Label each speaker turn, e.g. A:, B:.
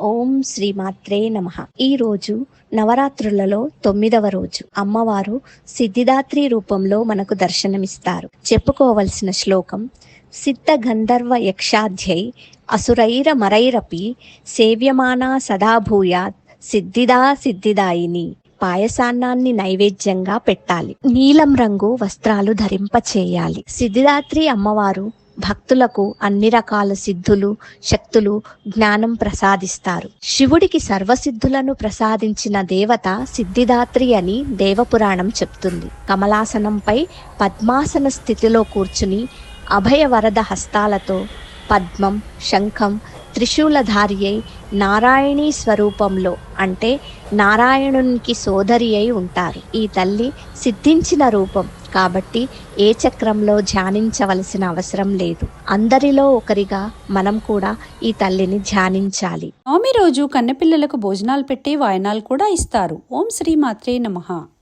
A: ఓం శ్రీమాత్రే నమ. ఈ రోజు నవరాత్రులలో తొమ్మిదవ రోజు. అమ్మవారు సిద్ధిదాత్రి రూపంలో మనకు దర్శనమిస్తారు. చెప్పుకోవలసిన శ్లోకం సిద్ధ గంధర్వ యక్షాధ్యై అసురైర మరైరపి సేవ్యమానా సదా భూయాత్ సిద్ధిదా సిద్ధిదాయిని పాయసాన్నాన్ని నైవేద్యంగా పెట్టాలి. నీలం రంగు వస్త్రాలు ధరింపచేయాలి. సిద్ధిదాత్రి అమ్మవారు భక్తులకు అన్ని రకాల సిద్ధులు శక్తులు జ్ఞానం ప్రసాదిస్తారు. శివుడికి సర్వసిద్ధులను ప్రసాదించిన దేవత సిద్ధిదాత్రి అని దేవపురాణం చెప్తుంది. కమలాసనంపై పద్మాసన స్థితిలో కూర్చుని అభయ వరద హస్తాలతో పద్మం శంఖం త్రిశూలధారి అయి నారాయణీ స్వరూపంలో అంటే నారాయణునికి సోదరి అయి ఉంటారు. ఈ తల్లి సిద్ధించిన రూపం కాబట్టి ఏ చక్రంలో ధ్యానించవలసిన అవసరం లేదు. అందరిలో ఒకరిగా మనం కూడా ఈ తల్లిని ధ్యానించాలి.
B: నవమి రోజు కన్నెపిల్లలకు భోజనాలు పెట్టి వాయనాలు కూడా ఇస్తారు. ఓం శ్రీ మాత్రే నమః.